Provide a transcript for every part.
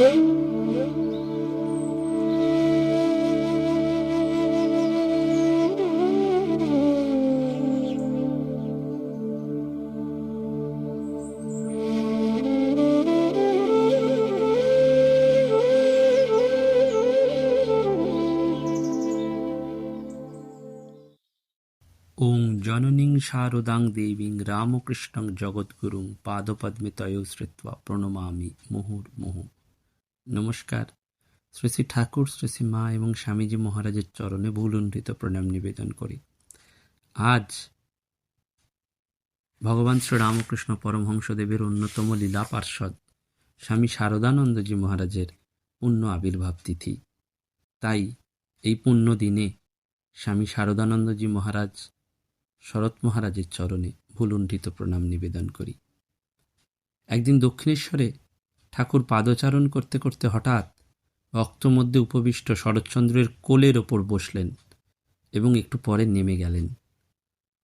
ওং জননীং শারদাং দেবীং রামকৃষ্ণং জগদ্গুরুং পাদপদ্মে তয়ৌ শ্রিত্বা প্রণমামি মুহুর্মুহু। নমস্কার। শ্রী শ্রী ঠাকুর, শ্রী শ্রী মা এবং স্বামীজি মহারাজের চরণে ভুলুণ্ঠিত প্রণাম নিবেদন করি। আজ ভগবান শ্রী রামকৃষ্ণ পরমহংসদেবের অন্যতম লীলা পার্ষদ স্বামী শারদানন্দজি মহারাজের পুণ্য আবির্ভাব তিথি। তাই এই পুণ্য দিনে স্বামী শারদানন্দজি মহারাজ শরৎ মহারাজের চরণে ভুলুণ্ঠিত প্রণাম নিবেদন করি। একদিন দক্ষিণেশ্বরে ঠাকুর পাদচারণ করতে করতে হঠাৎ রক্ত মধ্যে উপবিষ্ট শরৎচন্দ্রের কোলের ওপর বসলেন এবং একটু পরে নেমে গেলেন।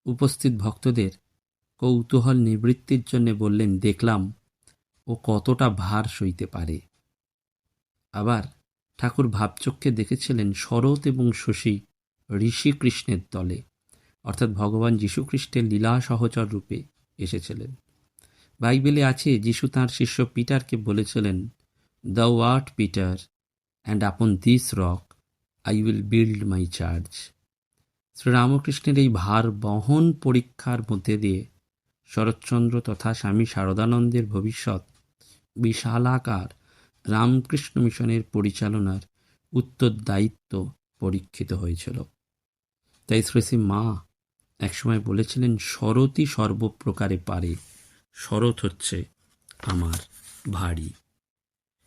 উপস্থিত ভক্তদের কৌতূহল নিবৃত্তির জন্য বললেন, দেখলাম ও কতটা ভার সইতে পারে। আবার ঠাকুর ভাবচক্ষে দেখেছিলেন শরৎ এবং শশী ঋষি কৃষ্ণের দলে, অর্থাৎ ভগবান যীশুখ্রিস্টের লীলা সহচর রূপে এসেছিলেন। বাইবেলে আছে, যিশু তাঁর শিষ্য পিটারকে বলেছিলেন thou art Peter and upon this rock I will build my church শ্রীরামকৃষ্ণের এই ভার বহন পরীক্ষার মধ্যে দিয়ে শরৎচন্দ্র তথা স্বামী শারদানন্দের ভবিষ্যৎ বিশালাকার রামকৃষ্ণ মিশনের পরিচালনার উত্তরদায়িত্ব পরীক্ষিত হয়েছিল। তাই শ্রী শ্রী মা একসময় বলেছিলেন শরৎই সর্বপ্রকারে পারে। শরৎ হচ্ছে আমার ভারী।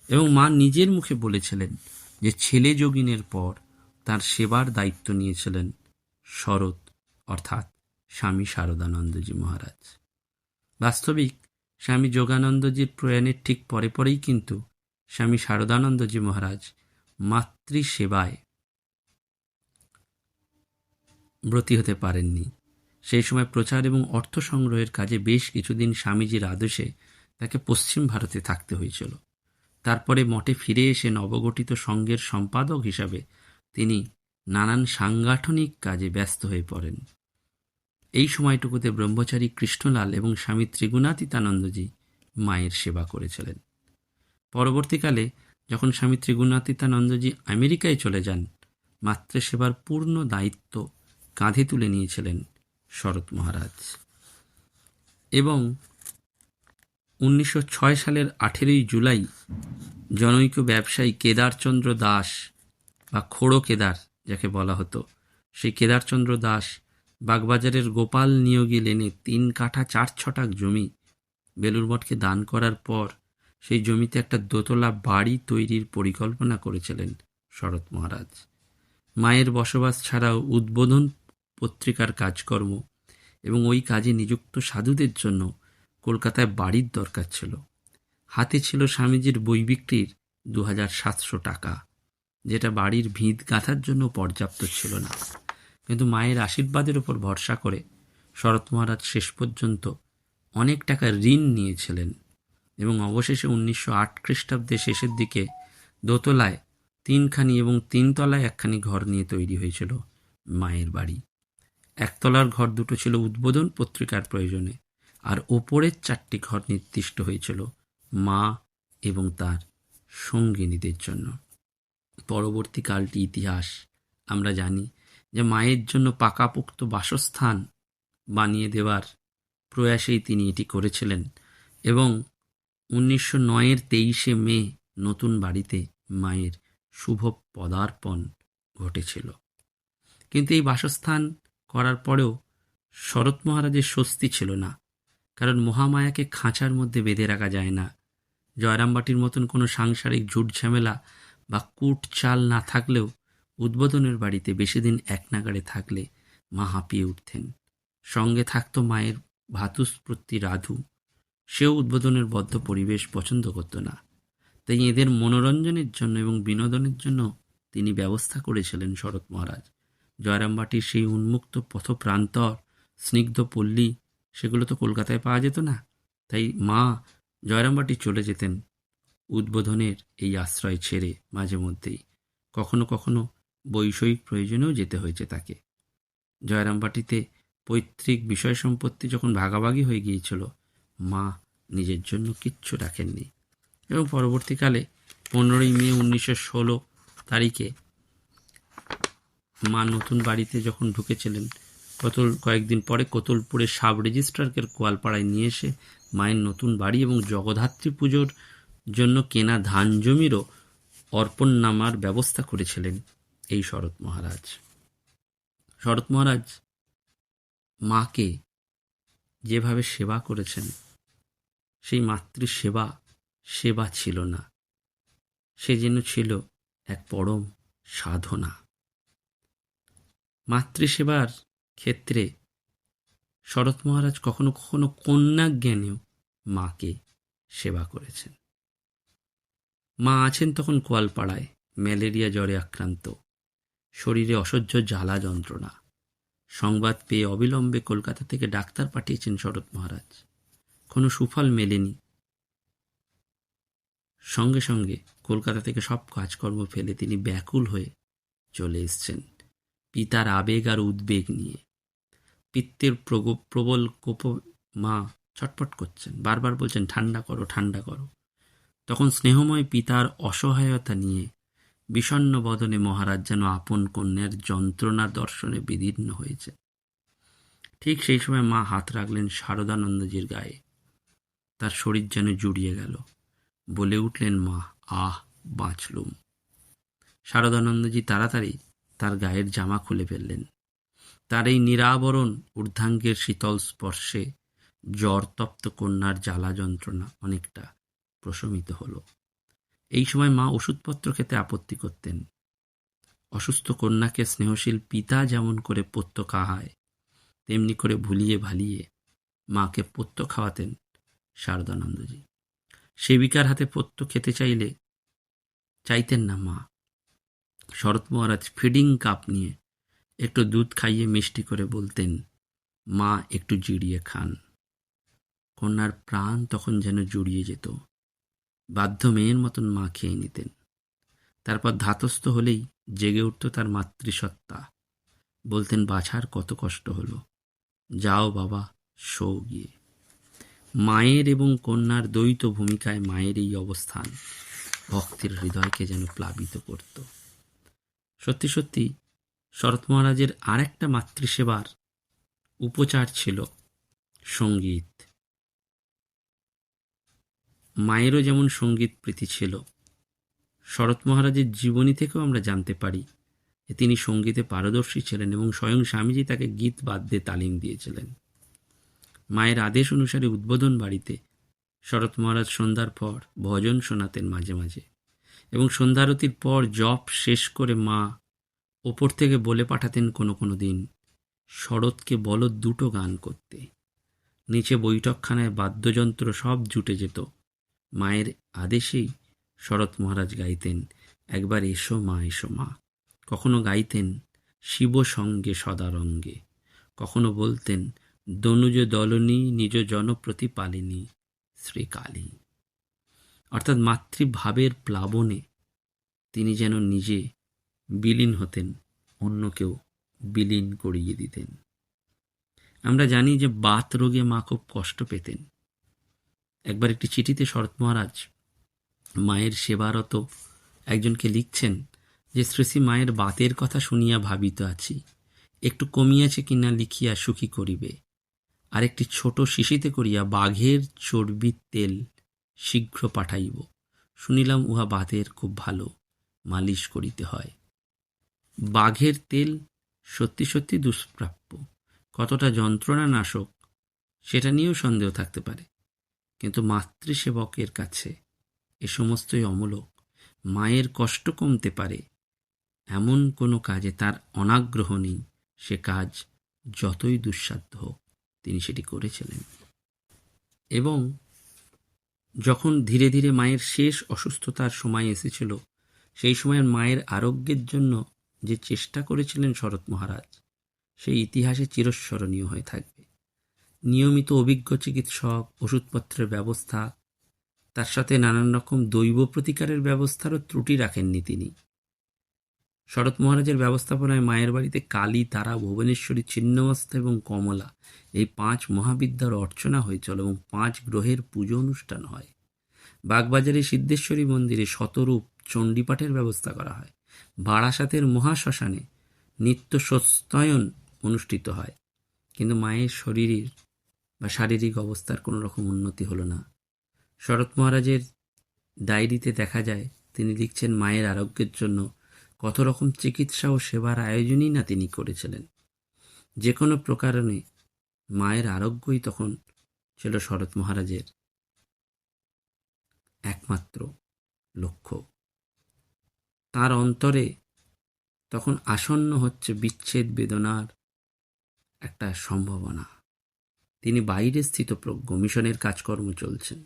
এবং মা নিজের মুখে বলেছিলেন যে ছেলে যোগিনের পর তার সেবার দায়িত্ব নিয়েছিলেন শরৎ, অর্থাৎ স্বামী শারদানন্দজি মহারাজ। বাস্তবিক স্বামী যোগানন্দজির প্রয়াণের ঠিক পরে পরেই কিন্তু স্বামী শারদানন্দজি মহারাজ মাতৃ সেবায় ব্রতী হতে পারেননি। সেই সময় প্রচার এবং অর্থ সংগ্রহের কাজে বেশ কিছুদিন স্বামীজির আদেশে তাকে পশ্চিম ভারতে থাকতে হয়েছিল। তারপরে মঠে ফিরে এসে নবগঠিত সংঘের সম্পাদক হিসাবে তিনি নানান সাংগঠনিক কাজে ব্যস্ত হয়ে পড়েন। এই সময়টুকুতে ব্রহ্মচারী কৃষ্ণলাল এবং স্বামী ত্রিগুণাতীতানন্দজি মায়ের সেবা করেছিলেন। পরবর্তীকালে যখন স্বামী ত্রিগুণাতীতানন্দজি আমেরিকায় চলে যান, মাতৃসেবার পূর্ণ দায়িত্ব কাঁধে তুলে নিয়েছিলেন শরৎ মহারাজ। এবং উনিশশো ছয় সালের আঠেরোই জুলাই জনৈক ব্যবসায়ী কেদারচন্দ্র দাস বা খোড়ো কেদার যাকে বলা হতো, সেই কেদারচন্দ্র দাস বাগবাজারের গোপাল নিয়োগী লেনে তিন কাঠা চার ছটাক জমি বেলুর মঠকে দান করার পর সেই জমিতে একটা দোতলা বাড়ি তৈরির পরিকল্পনা করেছিলেন শরৎ মহারাজ। মায়ের বসবাস ছাড়াও উদ্বোধন পত্রিকার কাজকর্ম এবং ওই কাজে নিযুক্ত সাধুদের জন্য কলকাতায় বাড়ির দরকার ছিল। হাতে ছিল স্বামীজির বই বিক্রির দু হাজার সাতশো টাকা, যেটা বাড়ির ভিত গাঁথার জন্য পর্যাপ্ত ছিল না। কিন্তু মায়ের আশীর্বাদের ওপর ভরসা করে শরৎ মহারাজ শেষ পর্যন্ত অনেক টাকা ঋণ নিয়েছিলেন এবং অবশেষে উনিশশো আট খ্রিস্টাব্দে শেষের দিকে দোতলায় তিনখানি এবং তিনতলায় একখানি ঘর নিয়ে তৈরি হয়েছিল মায়ের বাড়ি। একতলার ঘর দুটো ছিল উদ্বোধন পত্রিকার প্রয়োজনে, আর ওপরের চারটি ঘর নির্দিষ্ট হয়েছিল, মা এবং তার সঙ্গিনীদের জন্য। পরবর্তীকালটি ইতিহাস। আমরা জানি যে মায়ের জন্য পাকাপোক্ত বাসস্থান বানিয়ে দেওয়ার প্রয়াসেই তিনি এটি করেছিলেন এবং উনিশশো নয়ের তেইশে মে নতুন বাড়িতে মায়ের শুভ পদার্পণ ঘটেছিল। কিন্তু এই বাসস্থান করার পরেও শরৎ মহারাজের স্বস্তি ছিল না। কারণ মহামায়াকে খাঁচার মধ্যে বেঁধে রাখা যায় না। জয়রামবাটির মতন কোনো সাংসারিক ঝুট ঝামেলা বা কুট চাল না থাকলেও উদ্বোধনের বাড়িতে বেশি দিন এক থাকলে মা হাঁপিয়ে উঠতেন। সঙ্গে থাকত মায়ের ভাতুস্প্রতি রাধু। সেও উদ্বোধনের বদ্ধ পরিবেশ পছন্দ করত না। তাই এদের মনোরঞ্জনের জন্য এবং বিনোদনের জন্য তিনি ব্যবস্থা করেছিলেন শরৎ মহারাজ। জয়রামবাটির সেই উন্মুক্ত পথপ্রান্তর, স্নিগ্ধ পল্লী, সেগুলো তো কলকাতায় পাওয়া যেত না। তাই মা জয়রামবাটি চলে যেতেন উদ্বোধনের এই আশ্রয় ছেড়ে মাঝে মধ্যেই। কখনো কখনো বৈষয়িক প্রয়োজনেও যেতে হয়েছে তাকে। জয়রামবাটিতে পৈতৃক বিষয় সম্পত্তি যখন ভাগাভাগি হয়ে গিয়েছিল, মা নিজের জন্য কিচ্ছু রাখেননি এবং পরবর্তীকালে পনেরোই মে উনিশশো ষোলো তারিখে মা নতুন বাড়িতে যখন ঢুকেছিলেন, কতল, কয়েকদিন পরে কোতলপুরের সাব রেজিস্ট্রারকে কোয়ালপাড়ায় নিয়ে এসে মায়ের নতুন বাড়ি এবং জগদ্ধাত্রী পুজোর জন্য কেনা ধান জমিরও অর্পণ নামার ব্যবস্থা করেছিলেন এই শরৎ মহারাজ। শরৎ মহারাজ, মাকে যেভাবে সেবা করেছেন, সেই মাতৃ সেবা সেবা ছিল না। সে যেন ছিল এক পরম সাধনা। মাতৃসেবার ক্ষেত্রে শরৎ মহারাজ কখনো কখনো কন্যা জ্ঞানেও মাকে সেবা করেছেন। মা আছেন তখন কোয়ালপাড়ায় ম্যালেরিয়া জ্বরে আক্রান্ত। শরীরে অসহ্য জ্বালা যন্ত্রণা। সংবাদ পেয়ে অবিলম্বে কলকাতা থেকে ডাক্তার পাঠিয়েছেন শরৎ মহারাজ। কোনো সুফল মেলেনি। সঙ্গে সঙ্গে কলকাতা থেকে সব কাজকর্ম ফেলে তিনি ব্যাকুল হয়ে চলে এসছেন। পিতার আবেগ আর উদ্বেগ নিয়ে। পিত্তের প্রবল কোপ মা ছটপট করছেন। বারবার বলছেন, ঠান্ডা করো ঠান্ডা করো। তখন স্নেহময় পিতার অসহায়তা নিয়ে বিষণ্ন বদনে মহারাজ যেন আপন কন্যার যন্ত্রণা দর্শনে বিদীর্ণ হয়েছে। ঠিক সেই সময় মা হাত রাখলেন শারদানন্দজির গায়ে। তার শরীর যেন জুড়িয়ে গেল। বলে উঠলেন মা, আহ, বাঁচলুম। শারদানন্দজি তাড়াতাড়ি তার গায়ের জামা খুলে ফেললেন। তার এই নিরাবরণ ঊর্ধ্বাঙ্গের শীতল স্পর্শে জ্বরতপ্ত কন্যার জ্বালা যন্ত্রণা অনেকটা প্রশমিত হল। এই সময় মা ওষুধপত্র খেতে আপত্তি করতেন। অসুস্থ কন্যাকে স্নেহশীল পিতা যেমন করে পত্য খাওয়ায়, তেমনি করে ভুলিয়ে ভালিয়ে মাকে পত্য খাওয়াতেন শারদানন্দজি। সেবিকার হাতে পত্য খেতে চাইলে, চাইতেন না মা। শরৎ মহারাজ ফিডিং কাপ নিয়ে একটু দুধ খাইয়ে মিষ্টি করে বলতেন, মা, একটু জিড়িয়ে খান। কন্যার প্রাণ তখন যেন জুড়িয়ে যেত। বাধ্য মেয়ের মতন মা খেয়ে নিতেন। তারপর ধাতস্থ হলেই জেগে উঠত তার মাতৃসত্তা বলতেন, বাছার কত কষ্ট হলো। যাও বাবা শো গিয়ে। মায়ের এবং কন্যার দ্বৈত ভূমিকায় মায়ের এই অবস্থান ভক্তের হৃদয়কে যেন প্লাবিত করত। সত্যি সত্যি শরৎ মহারাজের আর একটা মাতৃসেবার উপচার ছিল সংগীত। মায়েরও যেমন সংগীত প্রীতি ছিল, শরৎ মহারাজের জীবনী থেকেও আমরা জানতে পারি তিনি সঙ্গীতে পারদর্শী ছিলেন এবং স্বয়ং স্বামীজি তাকে গীত বাদ্যে তালিম দিয়েছিলেন। মায়ের আদেশ অনুসারে উদ্বোধন বাড়িতে শরৎ মহারাজ সন্ধ্যার পর ভজন শোনাতেন মাঝে মাঝে। এবং সন্ধ্যারতির পর জপ শেষ করে মা ওপর থেকে বলে পাঠাতেন কোনো কোনো দিন, শরৎকে বলো দুটো গান করতে। নিচে বৈঠকখানায় বাদ্যযন্ত্র সব জুটে যেত। মায়ের আদেশেই শরৎ মহারাজ গাইতেন, একবার এসো মা এসো মা। কখনো গাইতেন, শিব সঙ্গে সদারঙ্গে কখনো বলতেন, দনুজ দলনী, নিজ জনপ্রতিপালিনী শ্রীকালী। অর্থাৎ মাতৃভাবের প্লাবনে তিনি যেন নিজে বিলীন হতেন, অন্যকেও বিলীন করিয়ে দিতেন। আমরা জানি যে বাত রোগে মা খুব কষ্ট পেতেন। একবার একটি চিঠিতে শরৎ মহারাজ মায়ের সেবারত একজনকে লিখছেন যে শ্রীশ্রী মায়ের বাতের কথা শুনিয়া ভাবিত আছি। একটু কমিয়াছে কিনা লিখিয়া সুখী করিবে। আর একটি ছোট শিশিতে করিয়া বাঘের চর্বির তেল শীঘ্র পাঠাইব। শুনিলাম উহা বাতের খুব ভালো, মালিশ করিতে হয়। বাঘের তেল সত্যি সত্যি দুষ্প্রাপ্য, কতটা যন্ত্রণা নাশক, সেটা নিয়েও সন্দেহ থাকতে পারে। কিন্তু মাতৃসেবকের কাছে এ সমস্তই অমূলক, মায়ের কষ্ট কমতে পারে, এমন কোনো কাজে তার অনাগ্রহ নেই, সে কাজ যতই দুঃসাধ্য হোক, তিনি সেটি করেছিলেন। এবং যখন ধীরে ধীরে মায়ের শেষ অসুস্থতার সময় এসেছিল, সেই সময়ের মায়ের আরোগ্যের জন্য যে চেষ্টা করেছিলেন শরৎ মহারাজ, সেই ইতিহাসে চিরস্মরণীয় হয়ে থাকবে। নিয়মিত অভিজ্ঞ চিকিৎসক, ওষুধপত্রের ব্যবস্থা, তার সাথে নানান রকম দৈব প্রতিকারের ব্যবস্থারও ত্রুটি রাখেননি তিনি। শরৎ মহারাজের ব্যবস্থাপনায় মায়ের বাড়িতে কালী, তারা, ভুবনেশ্বরী, ছিন্নমস্তা এবং কমলা এই পাঁচ মহাবিদ্যার অর্চনা হয়েছিল এবং পাঁচ গ্রহের পুজো অনুষ্ঠান হয়। বাগবাজারে সিদ্ধেশ্বরী মন্দিরে শতরূপ চণ্ডীপাঠের ব্যবস্থা করা হয়। বারাসাতের মহাশ্মশানে নিত্য সস্তায়ন অনুষ্ঠিত হয়। কিন্তু মায়ের শরীরের বা শারীরিক অবস্থার কোনো রকম উন্নতি হলো না। শরৎ মহারাজের ডায়েরিতে দেখা যায়, তিনি লিখছেন, মায়ের আরোগ্যের জন্য কত রকম চিকিৎসা ও সেবার আয়োজনই না তিনি করেছিলেন। যে কোনো প্রকারণে মায়ের আরোগ্যই তখন ছিল শরৎ মহারাজের একমাত্র লক্ষ্য। তার অন্তরে তখন আসন্ন হচ্ছে বিচ্ছেদ বেদনার একটা সম্ভাবনা। তিনি বাইরে স্থিত প্রজ্ঞ মিশনের কাজকর্ম চলছেন।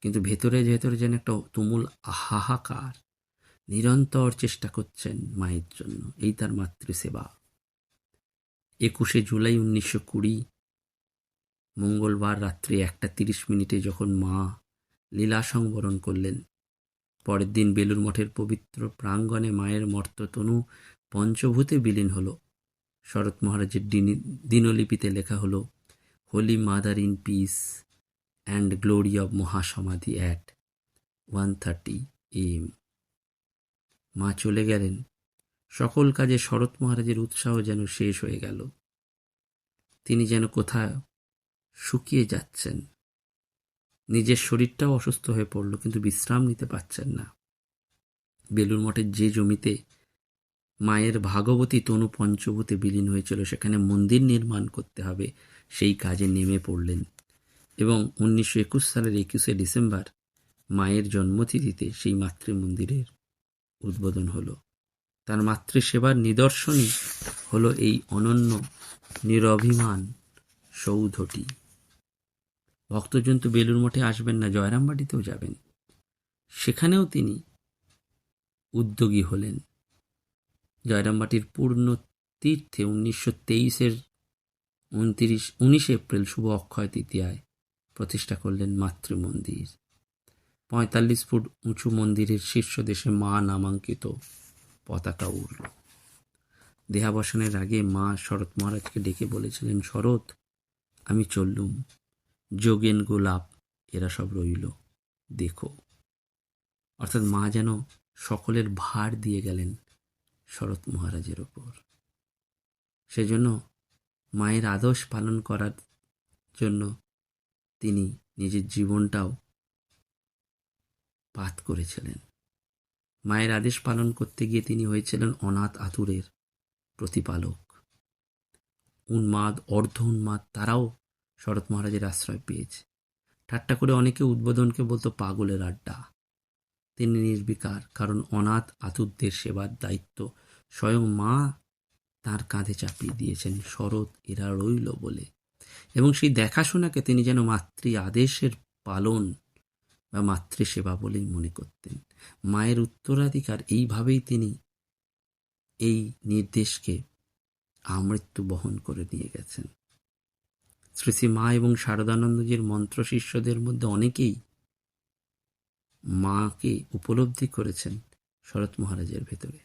কিন্তু ভেতরে ভেতরে যেন একটা তুমুল হাহাকার নিরন্তর চেষ্টা করছেন মায়ের জন্য। এই তার মাতৃসেবা। একুশে জুলাই উনিশশো কুড়ি, মঙ্গলবার রাত্রি একটা তিরিশ মিনিটে যখন মা লীলা সংবরণ করলেন, পরের দিন বেলুর মঠের পবিত্র প্রাঙ্গণে মায়ের মর্ততনু পঞ্চভূতে বিলীন হল। শরৎ মহারাজের দিনলিপিতে লেখা হলো, holy mother in peace and glory of mahasamadhi at one thirty AM. মা চলে গেলেন। সকল কাজে শরৎ মহারাজের উৎসাহ যেন শেষ হয়ে গেল। তিনি যেন কোথাও শুকিয়ে যাচ্ছেন। নিজের শরীরটাও অসুস্থ হয়ে পড়ল, কিন্তু বিশ্রাম নিতে পারছেন না। বেলুর মঠের যে জমিতে মায়ের ভাগবতী তনু পঞ্চভূতে বিলীন হয়েছিল, সেখানে মন্দির নির্মাণ করতে হবে, সেই কাজে নেমে পড়লেন। এবং উনিশশো একুশ সালের একুশে ডিসেম্বর মায়ের জন্মতিথিতে সেই মাতৃমন্দিরের উদ্বোধন হলো। তার মাতৃসেবার নিদর্শনই হলো এই অনন্য নিরভিমান সৌধটি। ভক্তজন তো বেলুর মঠে আসবেন না, জয়রামবাটিতেও যাবেন। সেখানেও তিনি উদ্যোগী হলেন। জয়রামবাটির পূর্ণ তীর্থে উনিশশো তেইশের উনত্রিশ, উনিশে এপ্রিল শুভ অক্ষয় তৃতীয়ায় প্রতিষ্ঠা করলেন মাতৃমন্দির। পঁয়তাল্লিশ ফুট উঁচু মন্দিরের শীর্ষ দেশে মা নামাঙ্কিত পতাকা উড়ল। দেহাবসানের আগে মা শরৎ মহারাজকে ডেকে বলেছিলেন, শরৎ, আমি চললুম। যোগেন গোলাপ, এরা সব রইল, দেখো। অর্থাৎ মা যেন সকলের ভার দিয়ে গেলেন শরৎ মহারাজের ওপর। সেজন্য মায়ের আদর্শ পালন করার জন্য তিনি নিজের জীবনটাও পাত করেছিলেন। মায়ের আদেশ পালন করতে গিয়ে তিনি হয়েছিলেন অনাথ আতুরের প্রতিপালক। উন্মাদ, অর্ধ উন্মাদ তারাও শরৎ মহারাজের আশ্রয় পেয়েছে। ঠাট্টা করে অনেকে উদ্বোধনকে বলতো পাগলের আড্ডা। তিনি নির্বিকার, কারণ অনাথ আতুরদের সেবার দায়িত্ব স্বয়ং মা তার কাঁধে চাপিয়ে দিয়েছেন, শরৎ এরা রইল বলে। এবং সেই দেখাশোনাকে তিনি যেন মাতৃ আদেশের পালন বা মাতৃসেবা বলেই মনে করতেন। মায়ের উত্তরাধিকার এইভাবেই তিনি এই নির্দেশকে আমৃত্যু বহন করে নিয়ে গেছেন। শ্রী শ্রী মা এবং শারদানন্দজির মন্ত্র শিষ্যদের মধ্যে অনেকেই মাকে উপলব্ধি করেছেন শরৎ মহারাজের ভেতরে।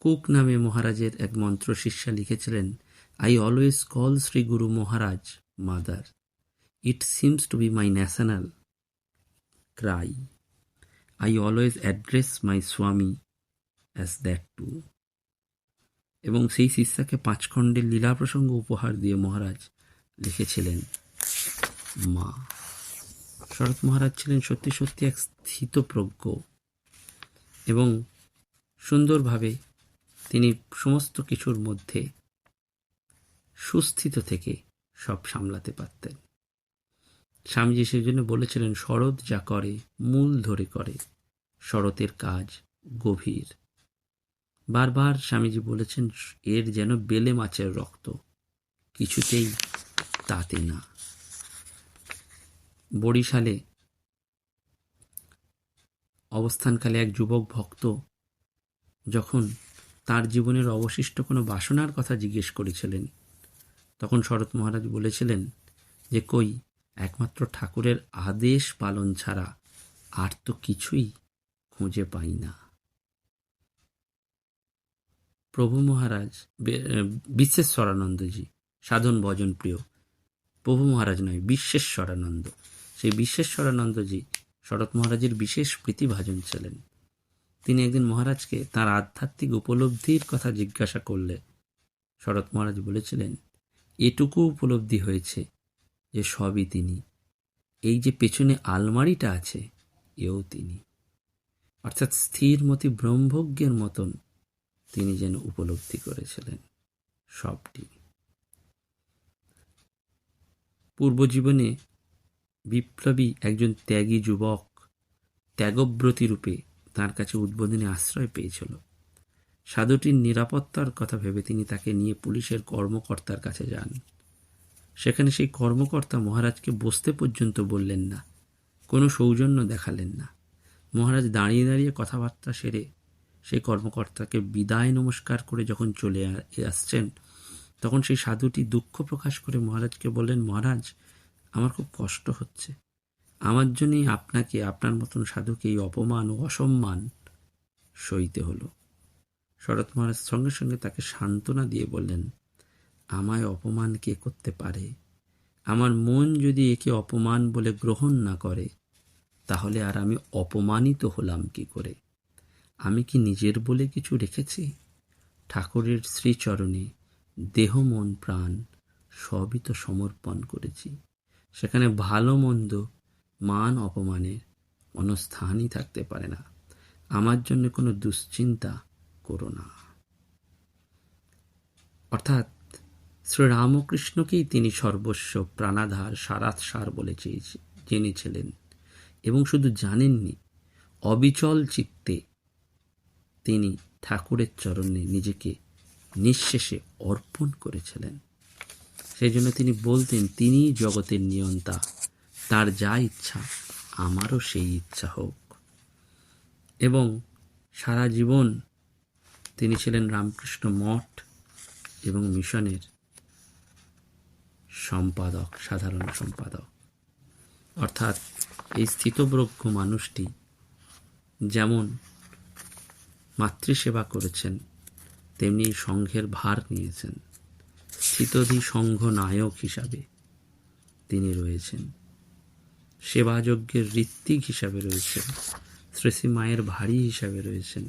কুক নামে মহারাজের এক মন্ত্র শিষ্যা লিখেছিলেন I always call Shri Guru Maharaj mother it seems to be my national cry I always address my Swami as that two এবং সেই শিষ্যাকে পাঁচ খণ্ডের লীলা প্রসঙ্গ উপহার দিয়ে মহারাজ লিখেছিলেন, মা। শরৎ মহারাজ ছিলেন সত্যি সত্যি এক স্থিতপ্রজ্ঞ এবং সুন্দরভাবে তিনি সমস্ত কিছুর মধ্যে সুস্থিত থেকে সব সামলাতে পারতেন। স্বামীজি সেই জন্য বলেছিলেন, শরৎ যা করে, মূল ধরে করে। শরতের কাজ গভীর। বারবার স্বামীজি বলেছেন, এর যেন বেলে মাছের রক্ত, কিছুতেই তাতে না। বরিশালে অবস্থানকালে এক যুবক ভক্ত যখন তার জীবনের অবশিষ্ট কোনো বাসনার কথা জিজ্ঞেস করেছিলেন, তখন শরৎ মহারাজ বলেছিলেন যে, কই একমাত্র ঠাকুরের আদেশ পালন ছাড়া আর তো কিছুই খুঁজে পাই না। প্রভু মহারাজ বিশ্বেশ্বরানন্দজি, সাধন ভজন প্রিয়। প্রভু মহারাজ নয়, বিশ্বেশ্বরানন্দ। সেই বিশ্বেশ্বরানন্দজি শরৎ মহারাজের বিশেষ প্রীতিভাজন ছিলেন। তিনি একদিন মহারাজকে তার আধ্যাত্মিক উপলব্ধির কথা জিজ্ঞাসা করলে শরৎ মহারাজ বলেছিলেন, এটুকু উপলব্ধি হয়েছে যে সবই তিনি। এই যে পেছনে আলমারিটা আছে, এও তিনি। অর্থাৎ স্থিরমতি ব্রহ্মজ্ঞের মতন তিনি যেন উপলব্ধি করেছিলেন সবটি। পূর্বজীবনে বিপ্লবী একজন ত্যাগী যুবক ত্যাগব্রতী রূপে তার কাছে উদ্বোধনে আশ্রয় পেয়েছিল। সাধুটির নিরাপত্তার কথা ভেবে তিনি তাকে নিয়ে পুলিশের কর্মকর্তার কাছে যান। সেখানে সেই কর্মকর্তা মহারাজকে বসতে পর্যন্ত বললেন না, কোনো সৌজন্য দেখালেন না। মহারাজ দাঁড়িয়ে দাঁড়িয়ে কথাবার্তা সেরে সেই কর্মকর্তাকে বিদায় নমস্কার করে যখন চলে আসছেন, তখন সেই সাধুটি দুঃখ প্রকাশ করে মহারাজকে বললেন, মহারাজ, আমার খুব কষ্ট হচ্ছে। আমার জন্যই আপনাকে, আপনার মতন সাধুকে এই অপমান ও অসম্মান সইতে হলো। শরৎ মহারাজ সঙ্গে সঙ্গে তাকে সান্ত্বনা দিয়ে বললেন আমায় অপমান কে করতে পারে? আমার মন যদি একে অপমান বলে গ্রহণ না করে, তাহলে আর আমি অপমানিত হলাম কি করে? আমি কি নিজের বলে কিছু রেখেছি? ঠাকুরের শ্রীচরণে দেহ, মন, প্রাণ সবই তো সমর্পণ করেছি। সেখানে ভালো, মন্দ, মান, অপমানের কোনো স্থানই থাকতে পারে না। আমার জন্য কোনো দুশ্চিন্তা করো না। অর্থাৎ শ্রীরামকৃষ্ণকেই তিনি সর্বস্ব প্রাণাধার সারাৎসার বলে চেয়েছে- জেনেছিলেন এবং শুধু জানেননি, অবিচল চিত্তে তিনি ঠাকুরের চরণে নিজেকে নিঃশেষে অর্পণ করেছিলেন। সেই জন্য তিনি বলতেন তিনি জগতের নিয়ন্তা, তার যা ইচ্ছা, আমারও সেই ইচ্ছা হোক। এবং সারা জীবন তিনি ছিলেন রামকৃষ্ণ মঠ এবং মিশনের সম্পাদক, সাধারণ সম্পাদক। অর্থাৎ এই স্থিতব্রজ্ঞ মানুষটি যেমন মাতৃসেবা করেছেন, তেমনি সংঘের ভার নিয়েছেন। স্থিতধি সংঘ নায়ক হিসাবে তিনি রয়েছেন। সেবাযজ্ঞের ঋত্বিক হিসাবে রয়েছেন। শ্রেষী মায়ের ভারী হিসাবে রয়েছেন।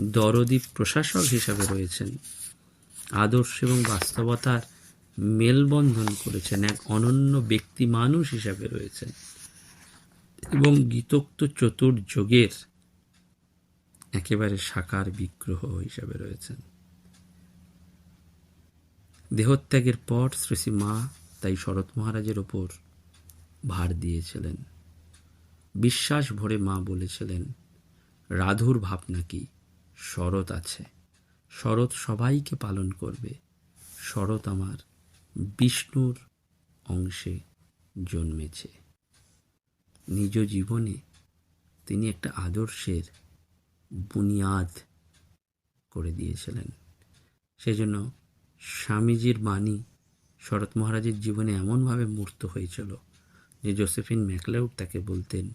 দরদী প্রশাসক হিসাবে রয়েছেন। আদর্শ এবং বাস্তবতার মেলবন্ধন করেছেন, এক অনন্য ব্যক্তি মানুষ হিসাবে রয়েছেন। এবং গীতোক্ত চতুর্যোগের একেবারে সাকার বিগ্রহ হিসাবে রয়েছেন। দেহত্যাগের পর শ্রী মা তাই শরৎ মহারাজের ওপর ভার দিয়েছিলেন। বিশ্বাস ভরে মা বলেছিলেন, রাধুর ভাবনা কি? শরৎ আছে। শরৎ সবাইকে পালন করবে। শরৎ আমার বিষ্ণুর অংশে জন্মেছে। নিজ জীবনে তিনি একটা আদর্শের বুনিয়াদ করে দিয়েছিলেন। সেজন্য স্বামীজির বাণী শরৎ মহারাজের জীবনে এমনভাবে মূর্ত হয়েছিল যে জোসেফিন ম্যাকলেউড তাকে বলতেন,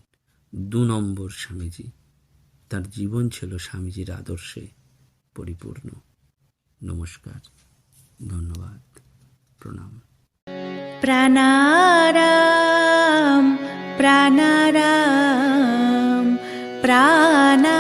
দু নম্বর স্বামীজি। তার জীবন ছিল স্বামীজির আদর্শে পরিপূর্ণ। নমস্কার, ধন্যবাদ। প্রণাম প্রাণারাম প্রাণারাম প্রাণা